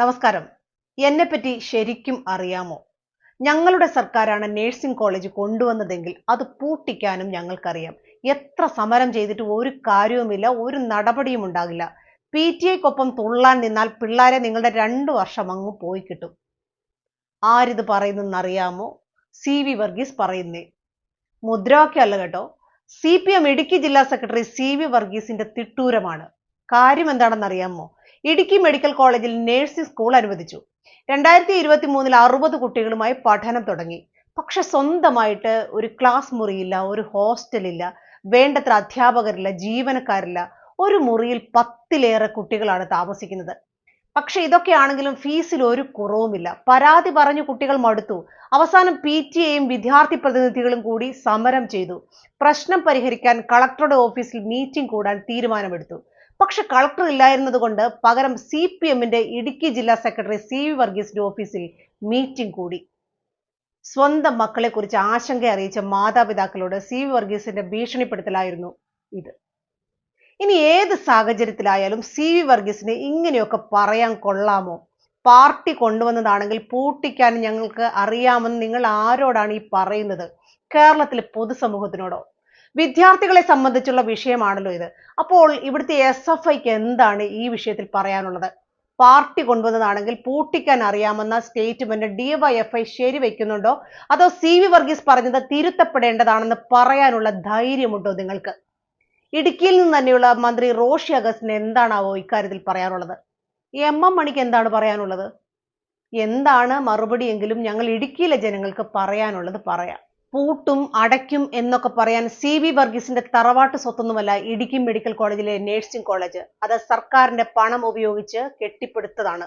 നമസ്കാരം. എന്നെപ്പറ്റി ശരിക്കും അറിയാമോ? ഞങ്ങളുടെ സർക്കാരാണ് നഴ്സിംഗ് കോളേജ് കൊണ്ടുവന്നതെങ്കിൽ അത് പൂട്ടിക്കാനും ഞങ്ങൾക്കറിയാം. എത്ര സമരം ചെയ്തിട്ട് ഒരു കാര്യവുമില്ല ഒരു നടപടിയും ഉണ്ടാകില്ല. പി ടി ഐക്കൊപ്പം തുള്ളാൻ നിന്നാൽ പിള്ളേരെ നിങ്ങളുടെ രണ്ടു വർഷം അങ്ങ് പോയി കിട്ടും. ആരിത് പറയുന്നെന്നറിയാമോ? സി വി വർഗീസ് പറയുന്നേ. മുദ്രാവാക്യമല്ല കേട്ടോ. സി പി എം ഇടുക്കി ജില്ലാ സെക്രട്ടറി സി വി വർഗീസിന്റെ തിട്ടൂരമാണ്. കാര്യം എന്താണെന്നറിയാമോ? ഇടുക്കി മെഡിക്കൽ കോളേജിൽ നേഴ്സിംഗ് സ്കൂൾ അനുവദിച്ചു. രണ്ടായിരത്തി ഇരുപത്തി മൂന്നിൽ അറുപത് കുട്ടികളുമായി പഠനം തുടങ്ങി. പക്ഷെ സ്വന്തമായിട്ട് ഒരു ക്ലാസ് മുറിയില്ല ഒരു ഹോസ്റ്റലില്ല വേണ്ടത്ര അധ്യാപകരില്ല ജീവനക്കാരില്ല. ഒരു മുറിയിൽ പത്തിലേറെ കുട്ടികളാണ് താമസിക്കുന്നത്. പക്ഷെ ഇതൊക്കെയാണെങ്കിലും ഫീസിൽ ഒരു കുറവുമില്ല. പരാതി പറഞ്ഞു കുട്ടികൾ മടുത്തു. അവസാനം പി ടി എയും വിദ്യാർത്ഥി പ്രതിനിധികളും കൂടി സമരം ചെയ്തു. പ്രശ്നം പരിഹരിക്കാൻ കളക്ടറുടെ ഓഫീസിൽ മീറ്റിംഗ് കൂടാൻ തീരുമാനമെടുത്തു. പക്ഷെ കളക്ടർ ഇല്ലായിരുന്നത് കൊണ്ട് പകരം സി പി എമ്മിന്റെ ഇടുക്കി ജില്ലാ സെക്രട്ടറി സി വി വർഗീസിന്റെ ഓഫീസിൽ മീറ്റിംഗ് കൂടി. സ്വന്തം മക്കളെക്കുറിച്ച് ആശങ്ക അറിയിച്ച മാതാപിതാക്കളോട് സി വി വർഗീസിന്റെ ഭീഷണിപ്പെടുത്തലായിരുന്നു ഇത്. ഇനി ഏത് സാഹചര്യത്തിലായാലും സി വി വർഗീസിന് ഇങ്ങനെയൊക്കെ പറയാൻ കൊള്ളാമോ? പാർട്ടി കൊണ്ടുവന്നതാണെങ്കിൽ പൂട്ടിക്കാൻ ഞങ്ങൾക്ക് അറിയാമെന്ന് നിങ്ങൾ ആരോടാണ് ഈ പറയുന്നത്? കേരളത്തിലെ പൊതുസമൂഹത്തിനോടോ? വിദ്യാർത്ഥികളെ സംബന്ധിച്ചുള്ള വിഷയമാണല്ലോ ഇത്. അപ്പോൾ ഇവിടുത്തെ എസ് എഫ് ഐക്ക് എന്താണ് ഈ വിഷയത്തിൽ പറയാനുള്ളത്? പാർട്ടി കൊണ്ടുവന്നതാണെങ്കിൽ പൂട്ടിക്കാൻ അറിയാമെന്ന സ്റ്റേറ്റ്മെന്റ് ഡിവൈഎഫ്ഐ ശരിവെക്കുന്നുണ്ടോ? അതോ സി വി വർഗീസ് പറഞ്ഞത് തിരുത്തപ്പെടേണ്ടതാണെന്ന് പറയാനുള്ള ധൈര്യമുണ്ടോ നിങ്ങൾക്ക്? ഇടുക്കിയിൽ നിന്ന് തന്നെയുള്ള മന്ത്രി റോഷി അഗസ്റ്റിന് എന്താണാവോ ഇക്കാര്യത്തിൽ പറയാനുള്ളത്? എം എം മണിക്ക് എന്താണ് പറയാനുള്ളത്? എന്താണ് മറുപടിയെങ്കിലും ഞങ്ങൾ ഇടുക്കിയിലെ ജനങ്ങൾക്ക് പറയാനുള്ളത് പറയാം. പൂട്ടും അടയ്ക്കും എന്നൊക്കെ പറയാൻ സി വി വർഗീസിന്റെ തറവാട്ട് സ്വത്തൊന്നുമല്ല ഇടുക്കി മെഡിക്കൽ കോളേജിലെ നഴ്സിംഗ് കോളേജ്. അത് സർക്കാരിന്റെ പണം ഉപയോഗിച്ച് കെട്ടിപ്പടുത്തതാണ്.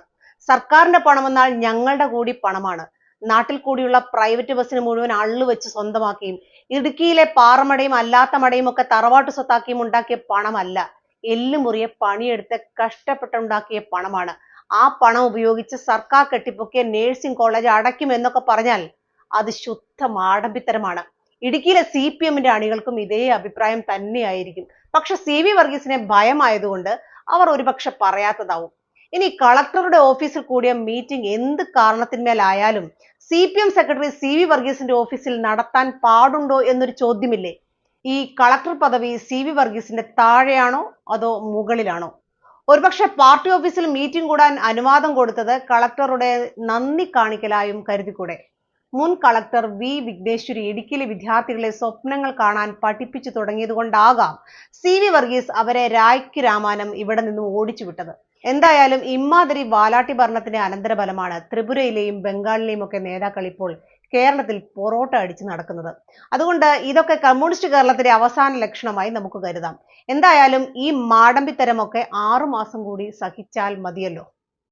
സർക്കാരിന്റെ പണം എന്നാൽ ഞങ്ങളുടെ കൂടി പണമാണ്. നാട്ടിൽ കൂടിയുള്ള പ്രൈവറ്റ് ബസ്സിന് മുഴുവൻ അള്ളു വെച്ച് സ്വന്തമാക്കിയും ഇടുക്കിയിലെ പാറമടയും അല്ലാത്ത മടയും ഒക്കെ തറവാട്ട് സ്വത്താക്കിയും ഉണ്ടാക്കിയ പണമല്ല. എല്ലുമുറിയെ പണിയെടുത്ത് കഷ്ടപ്പെട്ടുണ്ടാക്കിയ പണമാണ്. ആ പണം ഉപയോഗിച്ച് സർക്കാർ കെട്ടിപ്പൊക്കിയ നേഴ്സിംഗ് കോളേജ് അടയ്ക്കും എന്നൊക്കെ പറഞ്ഞാൽ അത് ശുദ്ധ മാടമ്പിത്തരമാണ് ഇടുക്കിയിലെ സി പി എമ്മിന്റെ അണികൾക്കും ഇതേ അഭിപ്രായം തന്നെയായിരിക്കും. പക്ഷെ സി വി വർഗീസിനെ ഭയമായതുകൊണ്ട് അവർ ഒരുപക്ഷെ പറയാത്തതാവും. ഇനി കളക്ടറുടെ ഓഫീസിൽ കൂടിയ മീറ്റിംഗ് എന്ത് കാരണത്തിന്മേലായാലും C P M secretary C V വർഗീസിന്റെ ഓഫീസിൽ നടത്താൻ പാടുണ്ടോ എന്നൊരു ചോദ്യമില്ലേ? ഈ കളക്ടർ പദവി സി വി വർഗീസിന്റെ താഴെയാണോ അതോ മുകളിലാണോ? ഒരുപക്ഷെ പാർട്ടി ഓഫീസിൽ മീറ്റിംഗ് കൂടാൻ അനുവാദം കൊടുത്തത് കളക്ടറുടെ നന്ദി കാണിക്കലായും കരുതിക്കൂടെ? മുൻ കളക്ടർ വി വിഘ്നേശ്വരി ഇടുക്കിയിലെ വിദ്യാർത്ഥികളെ സ്വപ്നങ്ങൾ കാണാൻ പഠിപ്പിച്ചു തുടങ്ങിയതുകൊണ്ടാകാം സി വി വർഗീസ് അവരെ രായ്ക്ക് രാമാനം ഇവിടെ നിന്നും ഓടിച്ചു വിട്ടത്. എന്തായാലും ഇമ്മാതിരി വാലാട്ടി ഭരണത്തിന്റെ അനന്തരഫലമാണ് ത്രിപുരയിലെയും ബംഗാളിലെയും ഒക്കെ നേതാക്കൾ ഇപ്പോൾ കേരളത്തിൽ പൊറോട്ട അടിച്ച് നടക്കുന്നത്. അതുകൊണ്ട് ഇതൊക്കെ കമ്മ്യൂണിസ്റ്റ് കേരളത്തിന്റെ അവസാന ലക്ഷണമായി നമുക്ക് കരുതാം. എന്തായാലും ഈ മാടമ്പിത്തരമൊക്കെ ആറുമാസം കൂടി സഹിച്ചാൽ മതിയല്ലോ.